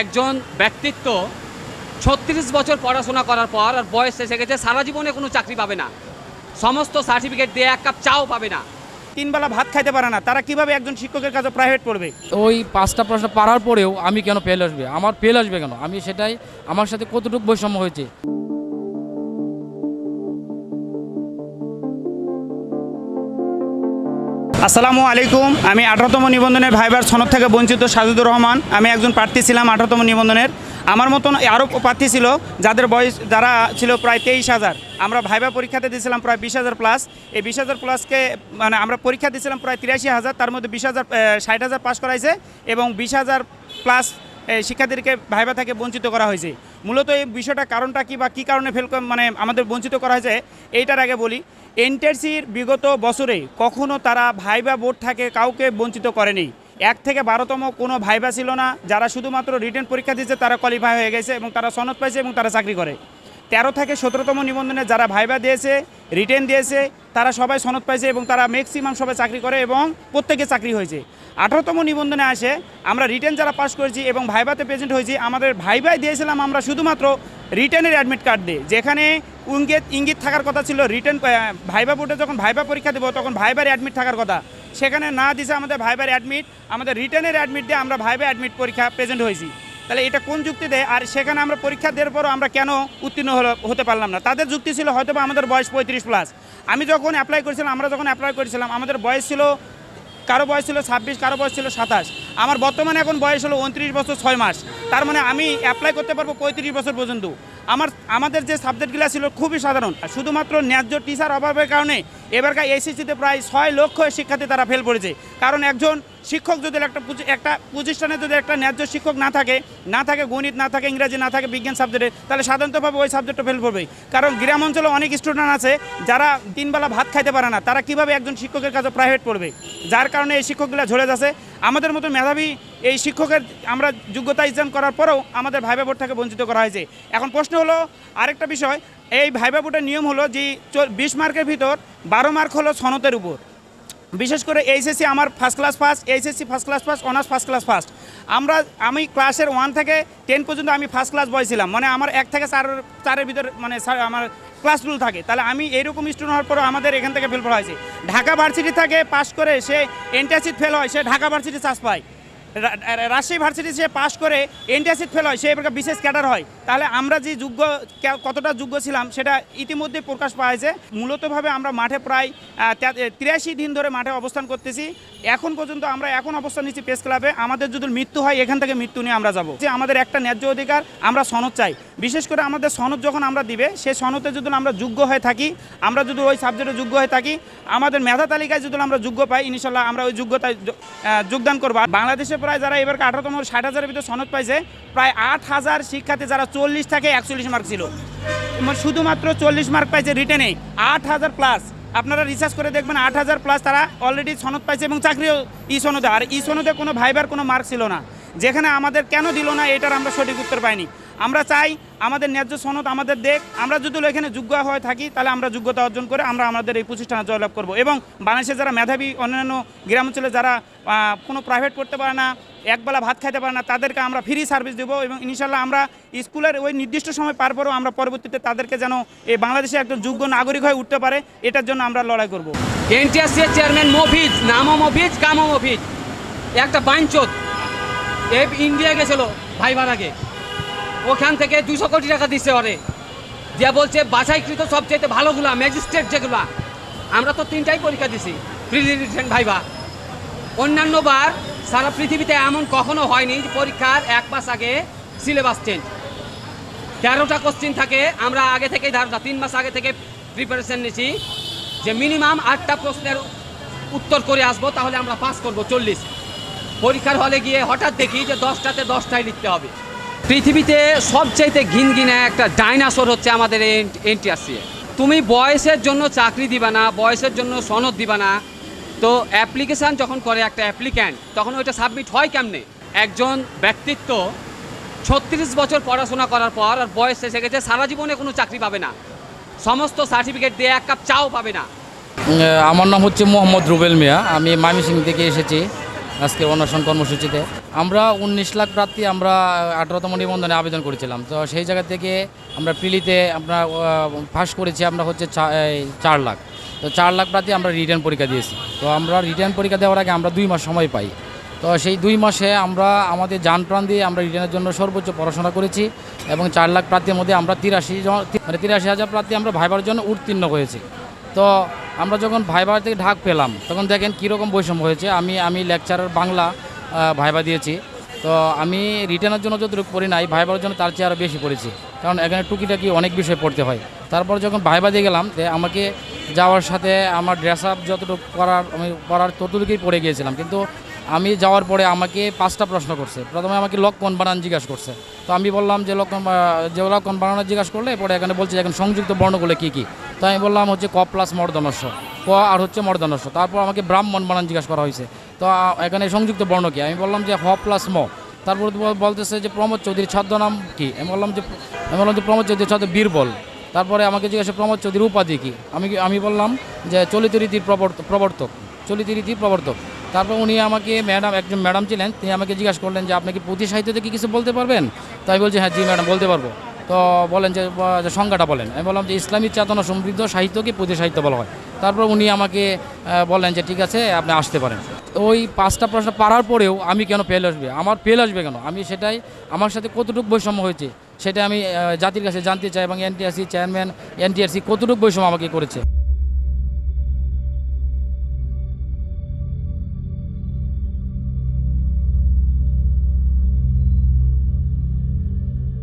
একজন ব্যক্তিত্ব ছত্রিশ বছর পড়াশোনা করার পর আর বয়স এসে গেছে সারা জীবনে কোনো চাকরি পাবে না। সমস্ত সার্টিফিকেট দিয়ে এক কাপ চাও পাবে না। তিনবেলা ভাত খাইতে পারে না তারা কীভাবে একজন শিক্ষকের কাছে প্রাইভেট পড়বে? ওই পাঁচটা প্রশ্ন পারার পরেও আমি কেন ফেল আসবে? আমার ফেল আসবে কেন? আমি সেটাই আমার সাথে কতটুকু বৈষম্য হয়েছে? আসসালামু আলাইকুম। আমি আঠারোতম নিবন্ধনের ভাইবার সনদ থেকে বঞ্চিত সাজিদুর রহমান। আমি একজন প্রার্থী ছিলাম আঠারোতম নিবন্ধনের। আমার মতন আরও প্রার্থী ছিল যাদের বয়স, যারা ছিল প্রায় তেইশ হাজার। আমরা ভাইবা পরীক্ষাতে দিয়েছিলাম প্রায় বিশ হাজার প্লাস এই বিশ হাজার প্লাসকে মানে আমরা পরীক্ষা দিয়েছিলাম প্রায় তিরাশি হাজার। তার মধ্যে বিশ হাজার ষাট হাজার পাস করাইছে এবং বিশ হাজার প্লাস শিক্ষার্থীদেরকে ভাইবা থেকে বঞ্চিত করা হয়েছে। মূলত এই বিষয়টা কারণটা কি বা কী কারণে ফেল মানে আমাদের বঞ্চিত করা হয়েছে, এইটার আগে বলি, এনটিআরসির বিগত বছরে কখনো তারা ভাইবা বোর্ড থাকে কাউকে বঞ্চিত করেনি। এক থেকে বারোতম কোনো ভাইবা ছিল না, যারা শুধুমাত্র রিটার্ন পরীক্ষা দিয়েছে, তারা কোয়ালিফাই হয়ে গেছে এবং তারা সনদ পাইছে এবং তারা চাকরি করে। তেরো থেকে সতেরোতম নিবন্ধনে যারা ভাইবা দিয়েছে রিটেন দিয়েছে, তারা সবাই সনদ পাইছে এবং তারা ম্যাক্সিমাম সবাই চাকরি করে এবং প্রত্যেকে চাকরি হয়েছে। আঠারোতম নিবন্ধনে আসে, আমরা রিটেন যারা পাস করেছি এবং ভাইবাতে প্রেজেন্ট হয়েছি, আমাদের ভাইবাই দিয়েছিলাম আমরা শুধুমাত্র রিটেনের অ্যাডমিট কার্ড দিয়ে। যেখানে ইঙ্গিত ইঙ্গিত থাকার কথা ছিল রিটেন ভাইবা বোর্ডে যখন ভাইবা পরীক্ষা দেবো, তখন ভাইবার অ্যাডমিট থাকার কথা। সেখানে না দিছে আমাদের ভাইবার অ্যাডমিট আমাদের রিটেনের অ্যাডমিট দিয়ে আমরা ভাইবা অ্যাডমিট পরীক্ষা প্রেজেন্ট হয়েছি। তাহলে এটা কোন যুক্তি দেয়? আর সেখানে আমরা পরীক্ষা দেওয়ার পরও আমরা কেন উত্তীর্ণ হতে পারলাম না? তাদের যুক্তি ছিল হয়তো আমাদের বয়স পঁয়ত্রিশ প্লাস আমি যখন অ্যাপ্লাই করেছিলাম, আমরা যখন অ্যাপ্লাই করেছিলাম, আমাদের বয়স ছিল, কারও বয়স ছিল ছাব্বিশ, কারও বয়স ছিল সাতাশ। আমার বর্তমানে এখন বয়স হলো উনত্রিশ বছর ছয় মাস। তার মানে আমি অ্যাপ্লাই করতে পারব পঁয়ত্রিশ বছর পর্যন্ত। আমার, আমাদের যে সাবজেক্টগুলো ছিল খুবই সাধারণ। শুধুমাত্র ন্যায্য টিচার অভাবের কারণে এবারকার এসএসসিতে প্রায় ছয় লক্ষ শিক্ষার্থী তারা ফেল করেছে। কারণ একজন শিক্ষক যদি একটা একটা প্রতিষ্ঠানে যদি একটা ন্যায্য শিক্ষক না থাকে না থাকে গণিত, না থাকে ইংরাজি, না থাকে বিজ্ঞান সাবজেক্টে তাহলে সাধারণতভাবে ওই সাবজেক্টটা ফেল করবে। কারণ গ্রাম অঞ্চলে অনেক স্টুডেন্ট আছে, যারা তিনবেলা ভাত খাইতে পারে না, তারা কীভাবে একজন শিক্ষকের কাছে প্রাইভেট পড়বে? যার কারণে এই শিক্ষকগুলো ঝরে যাচ্ছে। আমাদের মতো মেধাবী এই শিক্ষকের আমরা যোগ্যতা এক্সাম করার পরেও আমাদের ভাইবা বোর্ড থেকে বঞ্চিত করা হয়েছে। এখন প্রশ্ন হলো, আরেকটা বিষয়, এই ভাইবা বোর্ডের নিয়ম হলো যে বিশ মার্কের ভিতর বারো মার্ক হলো সনতের উপর। বিশেষ করে এইচএসসি আমার first class first HSC first class first honours first class first আমরা, আমি ক্লাসের ওয়ান থেকে টেন পর্যন্ত আমি ফার্স্ট ক্লাস বয় ছিলাম। মানে আমার এক থেকে চার, চারের ভিতর মানে আমার ক্লাস রুল থাকে। তাহলে আমি এইরকম স্টুডেন্ট হওয়ার পরও আমাদের এখান থেকে ফেল করা হয়েছে। ঢাকা ভার্সিটি থাকে পাশ করে সে এন্ট্রাসিট ফেল হয়, সে ঢাকা ভার্সিটি চাষ পায়। রাজশাহী ভার্সিটি সে পাস করে এন্টারসিট ফেল হয়, সে এবার বিশেষ ক্যাডার হয়। তাহলে আমরা যে যোগ্য কতটা যোগ্য ছিলাম, সেটা ইতিমধ্যে প্রকাশ পাওয়া মূলতভাবে আমরা মাঠে প্রায় তিরাশি দিন ধরে মাঠে অবস্থান করতেছি। এখন পর্যন্ত আমরা এখন অবস্থান নিচ্ছি প্রেস ক্লাবে আমাদের যদি মৃত্যু হয়, এখান থেকে মৃত্যু নিয়ে আমরা যাব। যে আমাদের একটা ন্যায্য অধিকার, আমরা সনদ চাই। বিশেষ করে আমাদের সনদ যখন আমরা দিবে সেই সনদে যদি আমরা যোগ্য হয়ে থাকি, আমরা যদি ওই সাবজেক্টে যোগ্য হয়ে থাকি, আমাদের মেধা তালিকায় যদি আমরা যোগ্য পাই, ইনশাল্লাহ আমরা ওই যোগ্যতায় যোগদান করব। আর বাংলাদেশে প্রায় যারা এবার আঠারোতম ষাট হাজারের ভিতরে সনদ পাইছে, প্রায় আট হাজার শিক্ষার্থী যারা চল্লিশ থাকে একচল্লিশ মার্ক ছিল। মানে শুধুমাত্র চল্লিশ মার্ক পাইছে রিটেনে আট হাজার প্লাস আপনারা রিসার্চ করে দেখবেন আট হাজার প্লাস তারা অলরেডি সনদ পাইছে এবং চাকরিও ই সনদে। আর ই সনদে কোনো ভাইবার কোনো মার্ক ছিল না। যেখানে আমাদের কেন দিল না, এটার আমরা সঠিক উত্তর পাইনি। আমরা চাই আমাদের ন্যায্য সনদ আমাদের দেখ আমরা যদি এখানে যোগ্য হয়ে থাকি, তাহলে আমরা যোগ্যতা অর্জন করে আমরা আমাদের এই প্রতিষ্ঠানে জয়লাভ করব। এবং বাংলাদেশে যারা মেধাবী, অন্যান্য গ্রাম অঞ্চলে যারা কোনো প্রাইভেট করতে পারে না, একবেলা ভাত খাইতে পারে না, তাদেরকে আমরা ফ্রি সার্ভিস দেবো এবং ইনশাল্লাহ আমরা স্কুলের ওই নির্দিষ্ট সময় পার পরেও আমরা পরবর্তীতে তাদেরকে যেন এই বাংলাদেশে একজন যোগ্য নাগরিক হয়ে উঠতে পারে, এটার জন্য আমরা লড়াই করব। এনটিআরসি এর চেয়ারম্যান মফিজ, নামও মফিজ, কামও মফিজ। একটা বাইঞ্চোদ এ ইন্ডিয়া গেছিল ভাইবার আগে। ওখান থেকে দুশো কোটি টাকা দিচ্ছে ওরে। যে বলছে, বাছাইকৃত সবচেয়ে ভালোগুলা ম্যাজিস্ট্রেট যেগুলা, আমরা তো তিনটাই পরীক্ষা দিছি। Preliminary viva. অন্যান্য বার সারা পৃথিবীতে এমন কখনো হয়নি পরীক্ষার এক মাস আগে সিলেবাস চেঞ্জ তেরোটা কোশ্চিন থাকে, আমরা আগে থেকেই ধারণা, তিন মাস আগে থেকে প্রিপারেশন নিছি যে মিনিমাম আটটা প্রশ্নের উত্তর করে আসব, তাহলে আমরা পাস করব চল্লিশ। পরীক্ষার হলে গিয়ে হঠাৎ দেখি যে দশটাতে দশটায় লিখতে হবে। পৃথিবীতে সবচাইতে ঘিন একটা ডাইনাসোর হচ্ছে আমাদের এনটিআরসি তুমি বয়সের জন্য চাকরি দিবা না, বয়সের জন্য সনদ দিবা না। তো অ্যাপ্লিকেশান যখন করে একটা অ্যাপ্লিক্যান্ট, তখন ওইটা সাবমিট হয় কেমনে? একজন ব্যক্তিত্ব ছত্রিশ বছর পড়াশোনা করার পর আর বয়স এসে গেছে, সারা জীবনে কোনো চাকরি পাবে না। সমস্ত সার্টিফিকেট দিয়ে এক কাপ চাও পাবে না। আমার নাম হচ্ছে মোহাম্মদ রুবেল মিয়া, আমি ময়মনসিং থেকে এসেছি। আজকে অন্বেষণ কর্মসূচিতে। আমরা উনিশ লাখ প্রার্থী আমরা আঠারোতম নিবন্ধনে আবেদন করেছিলাম। তো সেই জায়গা থেকে আমরা প্রিলিতে আমরা ফার্স্ট করেছি আমরা হচ্ছে চার লাখ। তো চার লাখ প্রার্থী আমরা রিটার্ন পরীক্ষা দিয়েছি। তো আমরা রিটার্ন পরীক্ষা দেওয়ার আগে আমরা দুই মাস সময় পাই। তো সেই দুই মাসে আমরা, আমাদের যান প্রাণ দিয়ে আমরা রিটার্নের জন্য সর্বোচ্চ পড়াশোনা করেছি এবং চার লাখ প্রার্থীর মধ্যে আমরা তিরাশি জন মানে তিরাশি হাজার প্রার্থী আমরা ভাইবার জন্য উত্তীর্ণ হয়েছি। তো আমরা যখন ভাইবার থেকে ঢাক পেলাম, তখন দেখেন কীরকম বৈষম্য হয়েছে। আমি আমি লেকচারার বাংলা ভাইবা দিয়েছি। তো আমি রিটার্নের জন্য যতটুকু পড়ি নাই, ভাইবার জন্য তার চেয়ে আরও বেশি পড়েছি। কারণ এখানে টুকিটাকি অনেক বিষয় পড়তে হয়। তারপর যখন ভাইবা দিয়ে গেলাম, তে আমাকে যাওয়ার সাথে আমার ড্রেস আপ যতটুকু করার, আমি করার ততটুকুই পড়ে গিয়েছিলাম। কিন্তু আমি যাওয়ার পরে আমাকে পাঁচটা প্রশ্ন করছে। প্রথমে আমাকে লক্ষণ বানান জিজ্ঞাসা করছে। তো আমি বললাম যে লক্ষণ যে লক্ষণ বানানো জিজ্ঞাসা করলে পরে এখানে বলছে এখন সংযুক্ত বর্ণগুলো কী কী? তো আমি বললাম হচ্ছে ক প্লাস মর্দনস্য। ক আর হচ্ছে মর্দনস্য। তারপর আমাকে ব্রাহ্মণ বানান জিজ্ঞাসা করা হয়েছে। তো এখানে সংযুক্ত বর্ণ কি? আমি বললাম যে হ প্লাস ম। তারপর বলতেছে যে প্রমোদ চৌধুরীর ছদ্মনাম কি? আমি বললাম যে, আমি বললাম যে প্রমোদ চৌধুরীর ছদ্ম বীরবল। তারপরে আমাকে জিজ্ঞাসা প্রমোদ চৌধুরীর উপাধি কি? আমি আমি বললাম যে চলিত রীতির প্রবর্ত- প্রবর্তক। চলিত রীতির প্রবর্তক। তারপর উনি আমাকে ম্যাডাম, একজন ম্যাডাম ছিলেন, তিনি আমাকে জিজ্ঞাসা করলেন যে, আপনি কি পুঁথি সাহিত্য থেকে কিছু বলতে পারবেন? তাই বলছি হ্যাঁ জি ম্যাডাম, বলতে পারব। তো বলেন যে সংজ্ঞাটা বলেন। আমি বললাম যে, ইসলামী চেতনা সমৃদ্ধ সাহিত্যকে পুঁথি সাহিত্য বলা হয়। তারপর উনি আমাকে বলেন যে, ঠিক আছে, আপনি আসতে পারেন। ওই পাঁচটা প্রশ্ন পারার পরেও আমি কেন ফেল আসবে? আমার ফেল আসবে কেন? আমি সেটাই, আমার সাথে কতটুকু বৈষম্য হয়েছে, সেটা আমি জাতির কাছে জানতে চাই এবং এনটিআরসি চেয়ারম্যান এনটিআরসি কতটুকু বৈষম্য আমাকে করেছে।